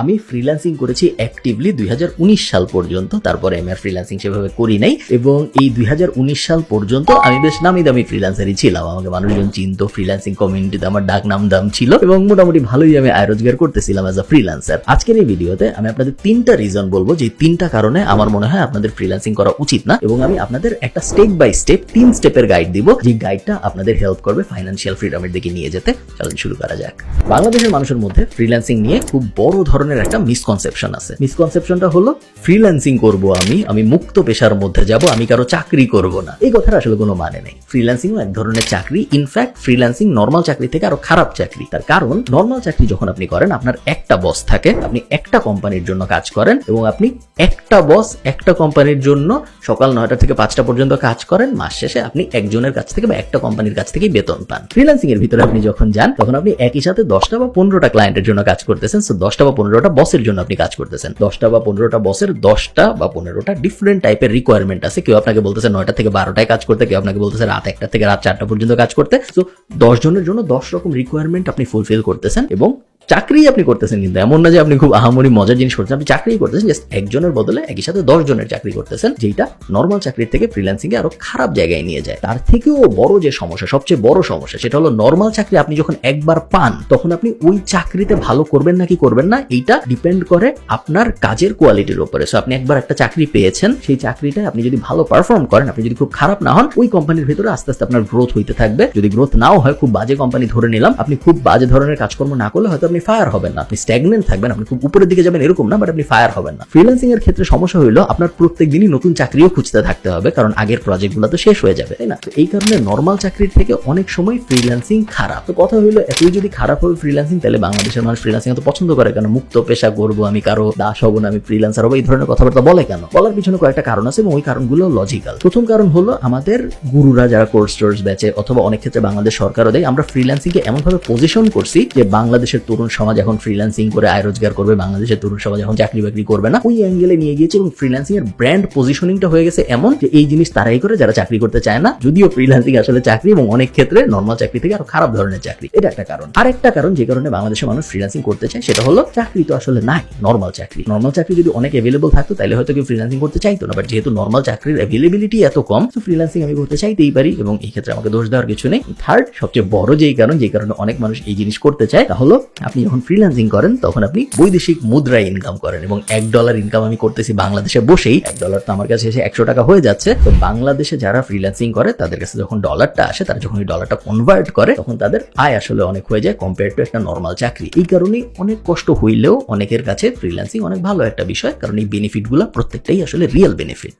আমি ফ্রিল্যান্সিং করেছি অ্যাক্টিভলি দুই হাজার উনিশ সাল পর্যন্ত, তারপরে আমি আর ফ্রিল্যান্সিং সেভাবে করি নাই। এবং এই দুই হাজার উনিশ সাল পর্যন্ত আমি বেশ নামি দামি ফ্রিল্যান্সারই ছিলাম। আমাকে মানুষজন চিনতো ফ্রিল্যান্সিং কমিউনিটিতে আমার ডাক নাম দাম ছিল এবং মোটামুটি ভালোই আমি আয় রোজগার করতেছিলাম অ্যাজ আ ফ্রিল্যান্সার আজকের এই ভিডিওতে আমি আপনাদের তিনটা রিজন বলব যে তিনটা কারণে আমার মনে হয় আপনাদের ফ্রিল্যান্সিং করা উচিত না এবং আমি আপনাদের একটা স্টেপ বাই স্টেপ তিন স্টেপের গাইড দিব, যে গাইডটা আপনাদের হেল্প করবে ফাইন্যান্সিয়াল ফ্রিডমের দিকে নিয়ে যেতে। চলুন শুরু করা যাক। বাংলাদেশের মানুষের মধ্যে ফ্রিল্যান্সিং নিয়ে খুব বড় ধরনের একটা মিসকনসেপশন আছে। মিসকনসেপশনটা হলো ফ্রিল্যান্সিং করব আমি আমি মুক্ত পেশার মধ্যে যাব আমি কারও চাকরি করব না। এই কথার আসলে কোনো মানে নেই। ফ্রিল্যান্সিং এক ধরনের চাকরি। ইনফ্যাক্ট ফ্রিল্যান্সিং নর্মাল চাকরি থেকে আরও খারাপ চাকরি। তার কারণ নর্মাল চাকরি যখন আপনি করেন আপনার একটা বস থাকে আপনি একটা কোম্পানির জন্য কাজ করেন এবং আপনি একটা বস একটা কোম্পানির জন্য সকাল নয়টা থেকে পাঁচটা পর্যন্ত কাজ করেন মাস শেষে আপনি একজনের কাছ থেকে বা একটা কোম্পানির কাছ থেকে বেতন পান। ফ্রিল্যান্সিং এর ভিতরে আপনি যখন যান তখন আপনি একই সাথে দশটা বা পনেরোটা ক্লায়েন্টের জন্য কাজ করতেছেন। সো দশটা বা পনেরোটা বসের জন্য আপনি কাজ করতেছেন। দশটা বা পনেরোটা বসের দশটা বা পনেরোটা ডিফারেন্ট টাইপের রিকোয়ারমেন্ট আছে। কেউ আপনাকে বলতেছে নয়টা থেকে বারোটায় কাজ করতে, কেউ আপনাকে বলতেছে রাত একটা থেকে রাত চারটা পর্যন্ত কাজ করতে। তো দশ জনের জন্য দশ রকম রিকোয়ারমেন্ট আপনি ফুলফিল করতেছেন এবং চাকরি আপনি করতেছেন কিন্তু। এমন না যে আপনি খুব আহামরি মজার জিনিস করছেন আপনি চাকরি করতেছেন জাস্ট একজনের বদলে একই সাথে দশ জনের চাকরি করতেছেন যেটা নর্মাল চাকরির থেকে ফ্রিল্যান্সিং এ আরও খারাপ জায়গায় নিয়ে যায়। তার থেকেও বড় যে সমস্যা, সবচেয়ে বড় সমস্যা, সেটা হলো নর্মাল চাকরি আপনি যখন একবার পান, তখন আপনি ওই চাকরিতে ভালো করবেন নাকি করবেন না, এইটা ডিপেন্ড করে আপনার কাজের কোয়ালিটির উপরে। সো আপনি একবার একটা চাকরি পেয়েছেন, সেই চাকরিটা আপনি যদি ভালো পারফর্ম করেন, আপনি যদি খুব খারাপ না হন, ওই কোম্পানির ভিতরে আস্তে আস্তে আপনার গ্রোথ হইতে থাকবে। যদি গ্রোথ নাও হয়, খুব বাজে কোম্পানি ধরে নিলাম, আপনি খুব বাজে ধরনের কাজকর্ম না করলে হয়তো ফায়ার হবেন না, আপনি স্ট্যাগনেন্ট থাকবেন, আপনি খুব উপরের দিকে যাবেন, এরকম না বাট আপনি ফায়ার হবেন না। ফ্রিল্যান্সিং এর ক্ষেত্রে সমস্যা হলো আপনার প্রত্যেক দিনই নতুন চাকরিও খুঁজতে থাকতে হবে, কারণ আগের প্রজেক্টগুলো তো শেষ হয়ে যাবে, তাই না? তো এই কারণে নর্মাল চাকরির থেকে অনেক সময় ফ্রিল্যান্সিং খারাপ। তো কথা হলো এতই যদি খারাপ হবে ফ্রিল্যান্সিং তাহলে বাংলাদেশের মানুষ ফ্রিল্যান্সিং এত পছন্দ করে কেন? মুক্ত পেশা করব আমি কারও, দাস হব না আমি ফ্রিল্যান্সার হব, এই ধরনের কথাবার্তা বলে কেন? বলার পিছনে কয়েকটা কারণ আছে এবং ওই কারণগুলো লজিক্যাল প্রথম কারণ হলো, আমাদের গুরুরা যারা কোর্স টোর্স বেচে, অথবা অনেক ক্ষেত্রে বাংলাদেশ সরকারও দেয়, আমরা ফ্রিল্যান্সিং কে এমনভাবে পজিশন করছি যে বাংলাদেশের তরুণ সমাজ এখন ফ্রিল্যান্সিং করে আয় রোজগার করবে। বাংলাদেশের তরুণ সমাজ এখন চাকরি বাকরি করবে না। ওই অ্যাঙ্গেলে নিয়ে গিয়েছে এবং ফ্রিল্যান্সিং এর ব্র্যান্ড পজিশনিংটা হয়ে গেছে এমন যে এই জিনিস তারাই করে যারা চাকরি করতে চায় না। যদিও ফ্রিল্যান্সিং আসলে চাকরি এবং অনেক ক্ষেত্রে নর্মাল চাকরি থেকে আরও খারাপ ধরনের চাকরি। এটা একটা কারণ। আরেকটা কারণ যে কারণে বাংলাদেশের মানুষ ফ্রিল্যান্সিং করতে চায় সেটা হলো চাকরি তো আসলে নাই নর্মাল চাকরি। নর্মাল চাকরি যদি অনেক অ্যাভেলেবল থাকতো তাহলে হয়তো কেউ ফ্রিল্যান্সিং করতে চাইতো না বাট যেহেতু নর্মাল চাকরির অ্যাভেলেবিলিটি এত কম, তো ফ্রিল্যান্সিং আমি করতে চাইতেই পারি এবং এই ক্ষেত্রে আমাকে দোষ দেওয়ার কিছু নেই। থার্ড সবচেয়ে বড় যেই কারণ যেই কারণে অনেক মানুষ এই জিনিস করতে চায়, তা হলো আপনি যখন ফ্রিল্যান্সিং করেন, তখন আপনি বৈদেশিক মুদ্রায় ইনকাম করেন এবং এক ডলার ইনকাম আমি করতেছি বাংলাদেশে বসেই। এক ডলার তো আমার কাছে এসে একশো টাকা হয়ে যাচ্ছে। তো বাংলাদেশে যারা ফ্রিল্যান্সিং করে, তাদের কাছে যখন ডলারটা আসে, তারা যখন ওই ডলারটা কনভার্ট করে, তখন তাদের আয় আসলে অনেক হয়ে যায় কম্পেয়ার টু একটা নর্মাল চাকরি। এই কারণেই অনেক কষ্ট হইলেও অনেকের কাছে ফ্রিল্যান্সিং অনেক ভালো একটা বিষয়, কারণ এই বেনিফিটগুলো প্রত্যেকটাই আসলে রিয়েল বেনিফিট